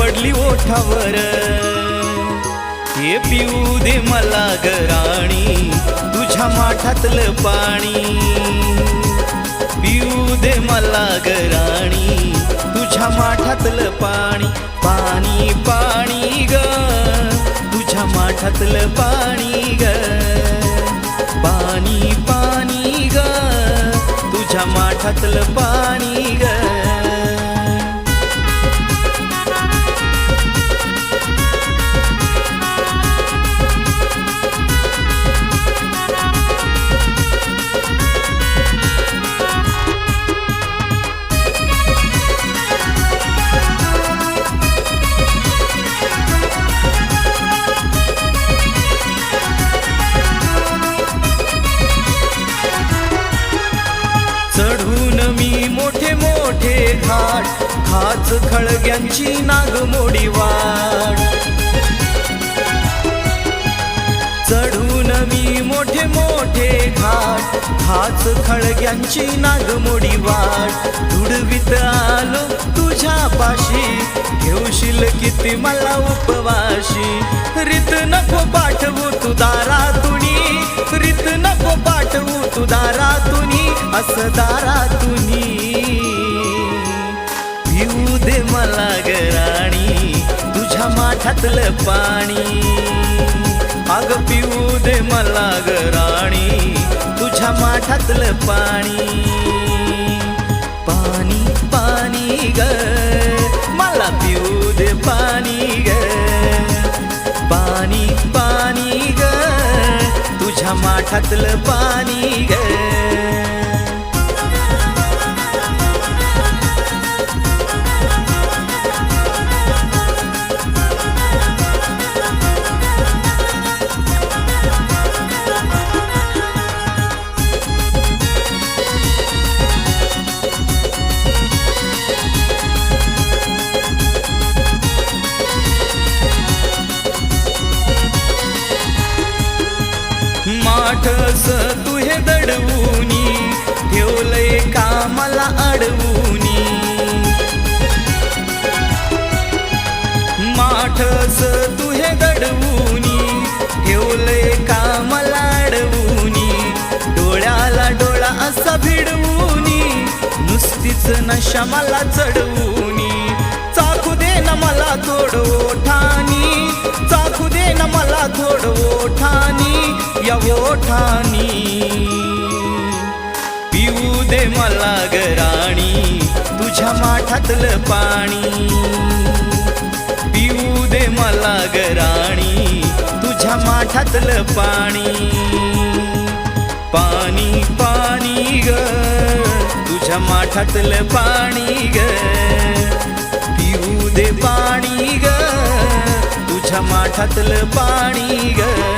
पडली ओठावर. हे पिऊ दे मला गराणी तुझ्या माठातलं पाणी. पिऊ दे मला गराणी तुझ्या माठातलं पाणी पाणी पाणी ग. तुझ्या माठातलं पाणी ग. पाणी पाणी ग. तुझ्या माठातलं पाणी ग. मी मोठे मोठे घाट खाच खळग्यांची नागमोडी वाट. चढून मी मोठे मोठे घाट खाच खळग्यांची नागमोडी वाट. धुडवीत आलो तुझ्या पाशी घेऊशील किती मला उपवाशी. रीत नको पाठवू तू दारातुनी रीत नको पाठवू तू दारातुनी असं दारातुनी दे मला गराणी तुझ्या माठातलं पाणी. अग पिऊ दे मला गराणी तुझ्या माठातलं पाणी. पाणी पाणी ग मला पिऊ दे पाणी ग. पाणी पाणी ग तुझ्या माठातलं पाणी ग. माठस तुहे दडवूनी ठेवलंय कामाला अडवूनी. माठस तुहे दडवूनी ठेवलंय कामाला अडवूनी. डोळ्याला डोळा असा भिडवूनी नुसतीच नशा मला चढवू ओठानी ओठानी पिऊ दे मला गराणी तुझ्या माठातलं पाणी. पिऊ दे मला गराणी तुझ्या माठातलं पाणी. पाणी पाणी ग तुझ्या माठातलं पाणी ग. पिऊ दे पाणी ग तुझ्या माठातलं पाणी ग.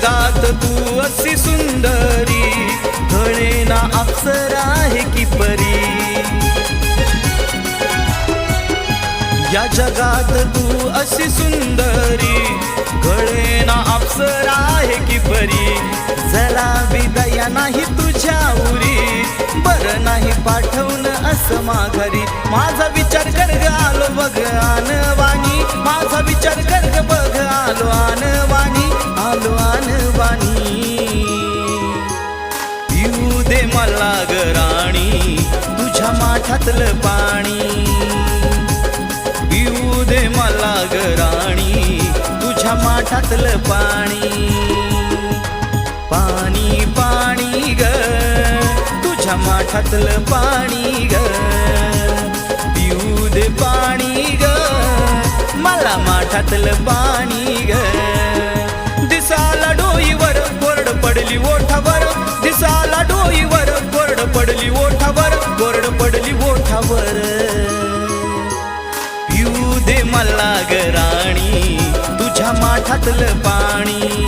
जगात तू अशी सुंदरी. घणे ना अप्सरा आहे की परी. या जगात तू अशी सुंदरी. कळे ना अप्सरा आहे की परी. जरा विदया नाही तुझ्या उरी. बर नाही पाठवून असं माघारी. माझा विचार कर आलो बघ वाणी माझा विचार कर ग बघ आलो वाणी लाग राणी तुझ्या माठातलं पाणी. पिऊ दे मला ग राणी तुझ्या माठातलं पाणी. पाणी पाणी ग तुझ्या माठातलं पाणी ग. पिऊ दे पाणी ग मला माठातलं पाणी ग. दिसाला डोईवर कोरड पडली ओठावर. मला ग राणी तुझ्या माठातलं पाणी.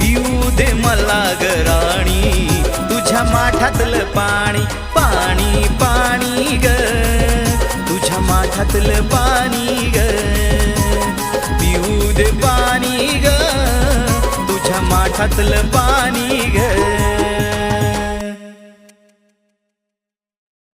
पिऊ दे मला ग राणी तुझ्या माठातलं पाणी पाणी पाणी ग. तुझ्या माठातलं पाणी ग. पिऊ दे पाणी ग तुझ्या माठातलं पाणी ग.